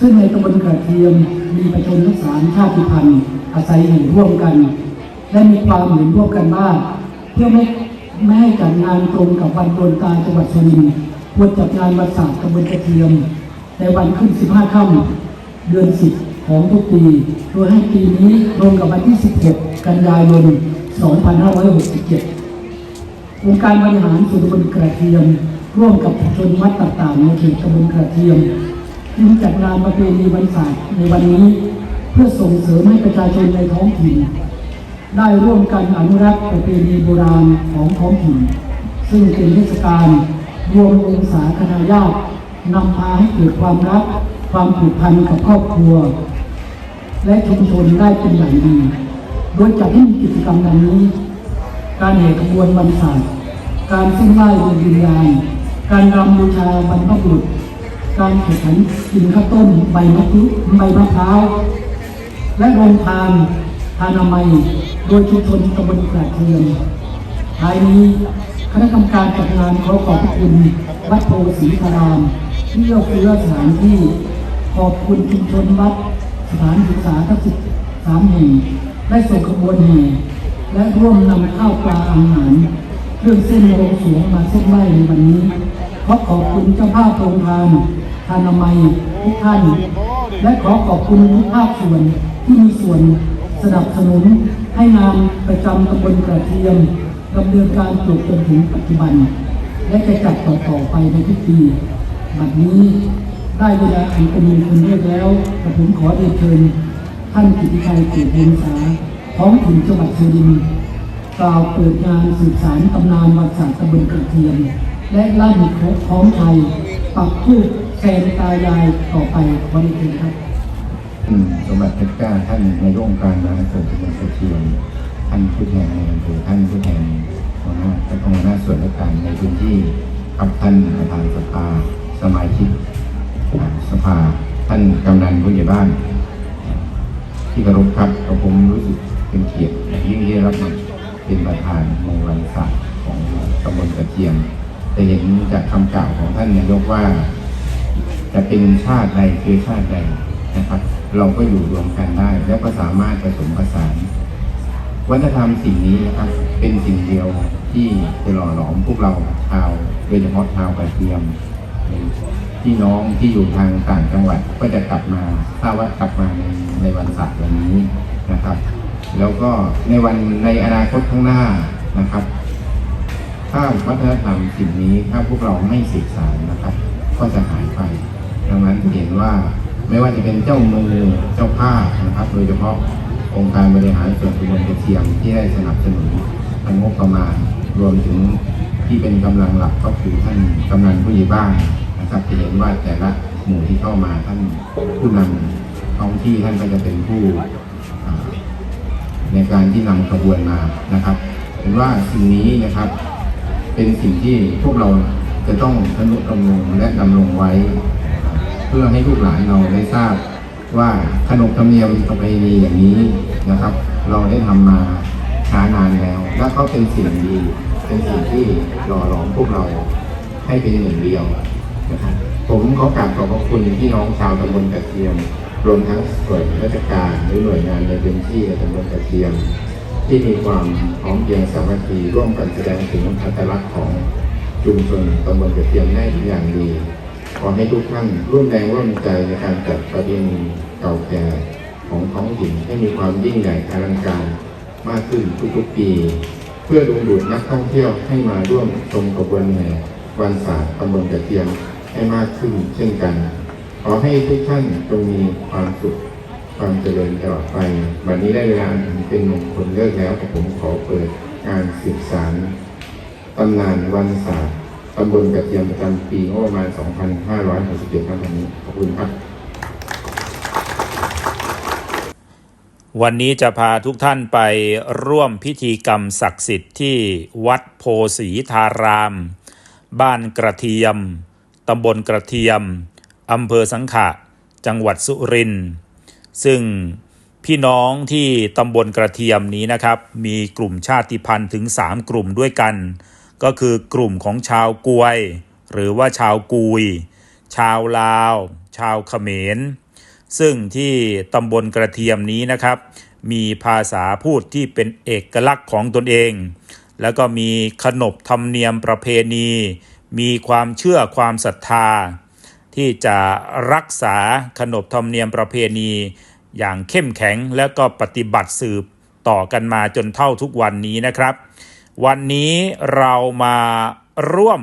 ซึ่งในตำบลกระเทียมมีประชาชนทั้งสามชาติพันธุ์อาศัยอยู่ร่วมกัน และมีความเห็นร่วมกันว่าเพื่อไม่ไม่ให้จัดงานตรงกับวันโดนตาจังหวัดสุรินทร์ควรจัดงานวันศาสตร์ตำบลกระเทียม ในวันขึ้น 15 ค่ำเดือน 10 ของทุกปี โดยให้ปีนี้ตรงกับวันที่ 16 กันยายน 2567องค์การบริหารส่วนตำบลกระเทียม ร่วมกับชนวัดต่างๆในเขตตำบลกระเทียม จึงจัดงานประเพณีวันศาสตร์ในวันนี้ เพื่อส่งเสริมให้ประชาชนในท้องถิ่น ได้ร่วมกันอนุรักษ์ประเพณีโบราณของท้องถิ่น ซึ่งเป็นเทศกาลรวมองศาคณะญาตินำพาให้เกิดความรัก ความผูกพันกับครอบครัว และชุมชนได้เป็นอย่างดี โดยจัดให้มีกิจกรรมดังนี้ การแห่ขบวนวันศาสตร์การเส้นไหว้ดวงวิญญาณการรำบูชาบรรพบุรุษ การแข่งขันกินข้าวต้มใบมะพร้าวใบมะพร้าวและโรงทานทานามัย โดยชุมชนตำบลกระเทียมท้ายนี้คณะกรรมการจัดงานขอขอบคุณวัดโพศรีธารามที่เอื้อเฟื้อสถานที่ขอบคุณชุมชนวัดสถานศึกษาทั้งสิบสามแห่งได้ส่งขบวนแห่และร่วมนำข้าวปลาอาหารเครื่องเส้นโรงสวงมาเส้นไหว้ในวันนี้ขอขอบคุณเจ้าภาพโรงทาน ทานามัยทุกท่าน และขอขอบคุณทุกภาคส่วนที่มีส่วนสนับสนุนให้งานประจำตำบลกระเทียมดำเนินการจบจนถึงปัจจุบัน และจะจัดต่อๆไปในทุกปีบัดนี้ได้เวลาอันเป็นมงคลเรียกแล้วกระผมขอเรียนเชิญ ท่านกิติชัยเกียรติวงศาท้องถิ่นจังหวัดสุรินทร์กล่าวเปิดงานสืบสารตำนานวัดศาสตร์ตำบลกระเทียม และลั่นครบพร้อมไทย ปักทูปแซนตายายต่อไปวันนี้ครับท่านสมบัติเพชรกล้าท่านนายกองค์การบริหารส่วนตำบลกระเทียมท่านผู้แทนในอำเภอท่านผู้แทนหัวหน้าและก็หัวหน้าส่วนราชการในพื้นที่กับท่านประธานสภาสมาชิกสภาท่านกำนันผู้ใหญ่บ้าน ที่เคารพครับกับผมรู้สึกเป็นเกียรติยิ่งที่ได้รับมาเป็นประธานในวันศาสตร์ของตำบลกระเทียม แต่เห็นจากคำกล่าวของท่านนายกว่า จะเป็นชาติใดคือชาติใดนะครับ เราก็อยู่รวมกันได้ แล้วก็สามารถผสมผสานวัฒนธรรมสิ่งนี้นะครับเป็นสิ่งเดียวที่จะหล่อหลอมพวกเราชาวโดยเฉพาะชาวกระเทียมพี่น้องที่อยู่ทางต่างจังหวัดก็จะกลับมาถ้าว่ากลับมาในในวันศาสตร์วันนี้นะครับ แล้วก็ในวันในอนาคตข้างหน้านะครับ ถ้าวัฒนธรรมสิ่งนี้ถ้าพวกเราไม่ศึกษานะครับ ก็จะหายไป ดังนั้นเห็นว่าไม่ว่าจะเป็นเจ้ามือเจ้าภาพนะครับ โดยเฉพาะองค์การบริหารส่วนตำบลกระเทียมที่ได้สนับสนุนทางงบประมาณ รวมถึงที่เป็นกำลังหลักก็คือท่านกำนันผู้ใหญ่บ้านนะครับจะเห็นว่าแต่ละหมู่ที่เข้ามาท่านผู้นำท้องที่ท่านก็จะเป็นผู้ในการที่นำขบวนมานะครับเห็นว่าสิ่งนี้นะครับ เป็นสิ่งที่พวกเราจะต้องทนุถนอมและดำรงไว้ เพื่อให้ลูกหลานเราได้ทราบว่าขนบธรรมเนียมประเพณีอย่างนี้นะครับ เราได้ทำมาช้านานแล้ว และก็เป็นสิ่งดีเป็นสิ่งที่หล่อหลอมพวกเราให้เป็นหนึ่งเดียวนะครับผมขอกราบขอบพระคุณพี่น้องชาวตำบลกระเทียม รวมทั้งส่วนราชการหรือหน่วยงานในพื้นที่ตำบลกระเทียม ที่มีความพร้อมเพียงสามัคคีร่วมกันแสดงถึงอัตลักษณ์ของชุมชนตำบลกระเทียมได้เป็นอย่างดี ขอให้ทุกท่านร่วมแรงร่วมใจในการจัดประเพณีเก่าแก่ของท้องถิ่นให้มีความยิ่งใหญ่อลังการมากขึ้นทุกๆปี เพื่อดึงดูดนักท่องเที่ยวให้มาร่วมชมกระบวนแห่วันศาสตร์ตำบลกระเทียมให้มากขึ้นเช่นกัน ขอให้ทุกท่านจงมีความสุข ความเจริญตลอดไป วันนี้ได้เวลาเป็นมงคลเลิกแล้วผมขอเปิดการสืบสารตำนานวันศาสตร์ตำบลกระเทียมประจำปีงบประมาณ 2567ครับวันนี้ ขอบคุณครับ วันนี้จะพาทุกท่านไปร่วมพิธีกรรมศักดิ์สิทธิ์ที่วัดโพสีธาราม บ้านกระเทียม ตำบลกระเทียม อำเภอสังขะ จังหวัดสุรินทร์ ซึ่งพี่น้องที่ตำบลกระเทียมนี้นะครับ มีกลุ่มชาติพันธุ์ถึง 3 กลุ่มด้วยกัน ก็คือกลุ่มของชาวกวย หรือว่าชาวกุย ชาวลาว ชาวเขมร ซึ่งที่ตำบลกระเทียมนี้นะครับ มีภาษาพูดที่เป็นเอกลักษณ์ของตนเอง แล้วก็มีขนบธรรมเนียมประเพณี มีความเชื่อความศรัทธา ที่จะรักษาขนบธรรมเนียมประเพณี อย่างเข้มแข็งและก็ปฏิบัติสืบต่อกันมาจนเท่าทุกวันนี้นะครับ วันนี้เรามาร่วม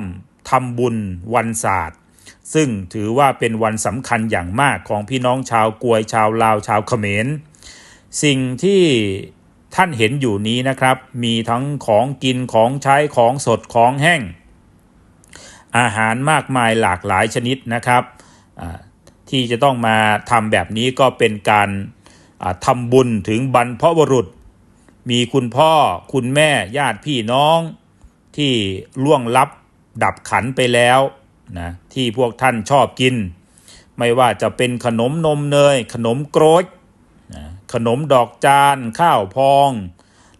ทำบุญวันศาสตร์ซึ่งถือว่าเป็นวันสำคัญอย่างมากของพี่น้องชาวกวยชาวลาวชาวเขมร สิ่งที่ท่านเห็นอยู่นี้นะครับ มีทั้งของกินของใช้ของสดของแห้ง อาหารมากมายหลากหลายชนิดนะครับ ที่จะต้องมาทำแบบนี้ก็เป็นการอ่าทำบุญถึงบรรพบุรุษ มีคุณพ่อคุณแม่ญาติพี่น้อง ที่ล่วงลับดับขันไปแล้วนะที่พวกท่านชอบกิน ไม่ว่าจะเป็นขนมนมเนย ขนมโกรยนะขนมดอกจาน ข้าวพอง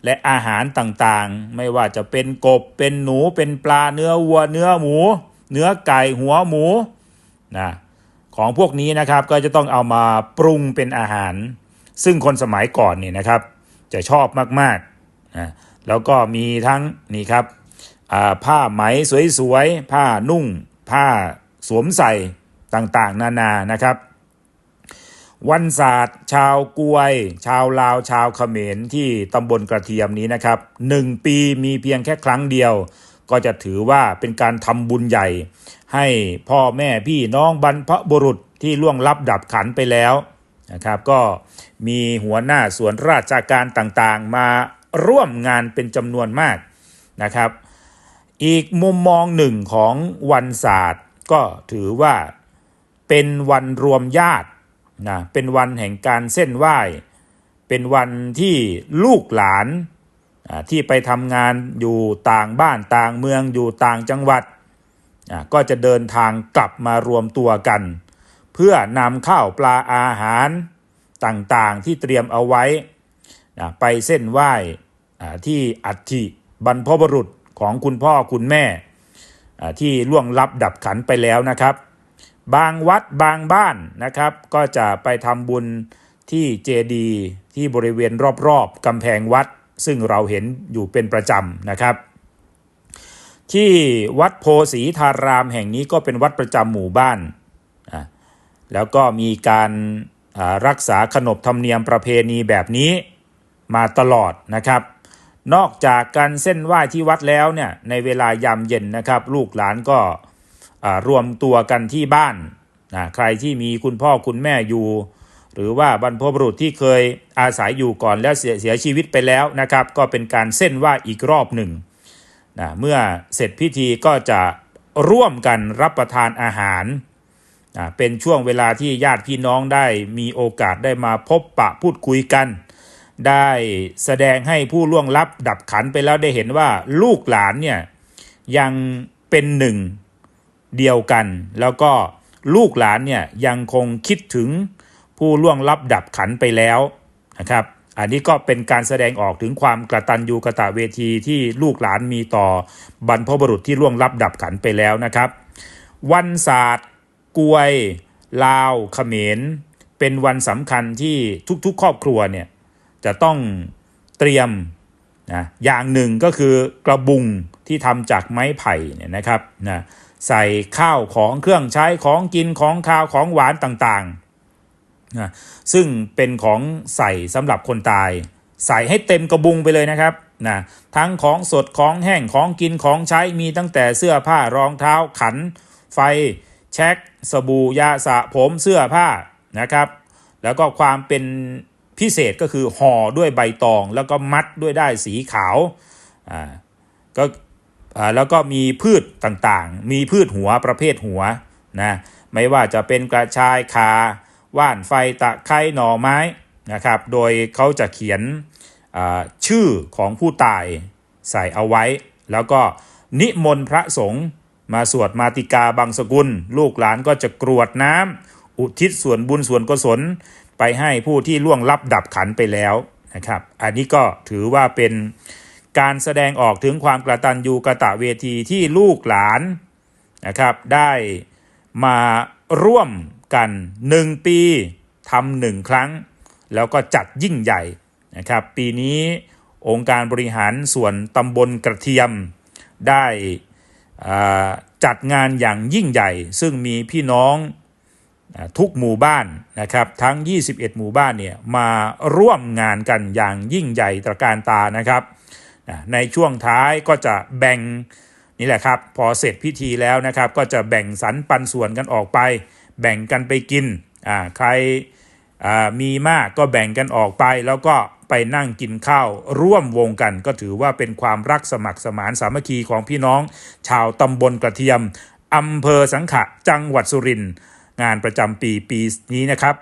และอาหารต่างๆ ไม่ว่าจะเป็นกบเป็นหนูเป็นปลาเนื้อวัวเนื้อหมู เนื้อไก่หัวหมูนะ ของพวกนี้นะครับก็จะต้องเอามาปรุงเป็นอาหาร ซึ่งคนสมัยก่อนเนี่ยนะครับ จะชอบมากๆนะแล้วก็มีทั้งนี่ครับผ้าไหมสวยๆผ้านุ่ง ผ้าสวมใส่ต่างๆ นานานะครับ วันศาสตร์ ชาวกวย ชาวลาวชาวเขมรที่ตำบลกระเทียมนี้นะครับหนึ่งปีมีเพียงแค่ครั้งเดียว ก็จะถือว่าเป็นการทำบุญใหญ่ ให้พ่อแม่พี่น้องบรรพบุรุษที่ล่วงลับดับขันไปแล้วนะครับก็มีหัวหน้าส่วนราชการต่างๆ มาร่วมงานเป็นจำนวนมากนะครับ อีกมุมมองหนึ่งของวันศาสตร์ก็ถือว่าเป็นวันรวมญาตินะเป็นวันแห่งการเส้นไหว้ เป็นวันที่ลูกหลาน ที่ไปทำงานอยู่ต่างบ้านต่างเมืองอยู่ต่างจังหวัด ก็จะเดินทางกลับมารวมตัวกัน เพื่อนำข้าวปลาอาหารต่างๆที่เตรียมเอาไว้ ไปเส้นไหว้ที่อัฐิบรรพบุรุษของคุณพ่อคุณแม่ที่ล่วงลับดับขันไปแล้วนะครับ บางวัดบางบ้านนะครับ ก็จะไปทำบุญที่เจดีย์ที่บริเวณรอบๆกำแพงวัด ซึ่งเราเห็นอยู่เป็นประจำนะครับ ที่วัดโพสีธารามแห่งนี้ก็เป็นวัดประจำหมู่บ้านอะแล้วก็มีการรักษาขนบธรรมเนียมประเพณีแบบนี้มาตลอดนะครับ นอกจากการเส้นไหว้ที่วัดแล้วเนี่ยในเวลายามเย็นนะครับ ลูกหลานก็รวมตัวกันที่บ้านนะใครที่มีคุณพ่อคุณแม่อยู่ หรือว่าบรรพบุรุษที่เคยอาศัยอยู่ก่อนแล้วเสียเสียชีวิตไปแล้วนะครับ ก็เป็นการเส้นว่าอีกรอบหนึ่งนะเมื่อเสร็จพิธีก็จะร่วมกันรับประทานอาหารนะเป็นช่วงเวลาที่ญาติพี่น้องได้มีโอกาสได้มาพบปะพูดคุยกัน ได้แสดงให้ผู้ล่วงลับดับขันไปแล้วได้เห็นว่าลูกหลานเนี่ยยังเป็นหนึ่งเดียวกัน แล้วก็ลูกหลานเนี่ยยังคงคิดถึง ผู้ล่วงลับดับขันไปแล้วนะครับ อันนี้ก็เป็นการแสดงออกถึงความกระตัญญูกระตะเวทีที่ลูกหลานมีต่อบรรพบุรุษที่ล่วงลับดับขันไปแล้วนะครับ วันศาสตร์กวย ลาวเขมร เป็นวันสำคัญที่ทุกๆ ครอบครัวเนี่ยจะต้องเตรียมนะอย่างหนึ่งก็คือกระบุงที่ทำจากไม้ไผ่เนี่ยนะครับนะใส่ข้าวของเครื่องใช้ของกินของข้าวของหวานต่างๆ นะซึ่งเป็นของใส่สำหรับคนตาย ใส่ให้เต็มกระบุงไปเลยนะครับนะทั้งของสดของแห้งของกินของใช้มีตั้งแต่เสื้อผ้ารองเท้าขัน ไฟ แช็คสบู่ยาสระผมเสื้อผ้านะครับแล้วก็ความเป็นพิเศษก็คือห่อด้วยใบตอง แล้วก็มัดด้วยได้ายสีขาวอ่าก็อ่าแล้วก็มีพืชต่างๆ มีพืชหัวประเภทหัวนะไม่ว่าจะเป็นกระชายคา ว่านไฟตะไคร้หน่อไม้นะครับ โดยเขาจะเขียนชื่อของผู้ตายใส่เอาไว้ แล้วก็นิมนต์พระสงฆ์มาสวดมาติกาบางสกุล ลูกหลานก็จะกรวดน้ำอุทิศส่วนบุญส่วนกุศล ไปให้ผู้ที่ล่วงลับดับขันไปแล้วนะครับ อันนี้ก็ถือว่าเป็นการแสดงออกถึงความกระตันยูกระตะเวทีที่ลูกหลานนะครับได้มาร่วม กันหนึ่งปีทำหนึ่งครั้ง แล้วก็จัดยิ่งใหญ่นะครับ ปีนี้องค์การบริหารส่วนตำบลกระเทียมได้จัดงานอย่างยิ่งใหญ่ ซึ่งมีพี่น้องทุกหมู่บ้านนะครับทั้ง 21 หมู่บ้านเนี่ยมาร่วมงานกันอย่างยิ่งใหญ่ตระการตานะครับ ในช่วงท้ายก็จะแบ่งนี่แหละครับ พอเสร็จพิธีแล้วนะครับ ก็จะแบ่งสรรปันส่วนกันออกไป แบ่งกันไปกินอ่าใครอ่ามีมากก็แบ่งกันออกไป แล้วก็ไปนั่งกินข้าวร่วมวงกัน ก็ถือว่าเป็นความรักสมัครสมานสามัคคีของพี่น้อง ชาวตำบลกระเทียมอำเภอสังขะจังหวัดสุรินทร์งานประจำปีปีนี้นะครับ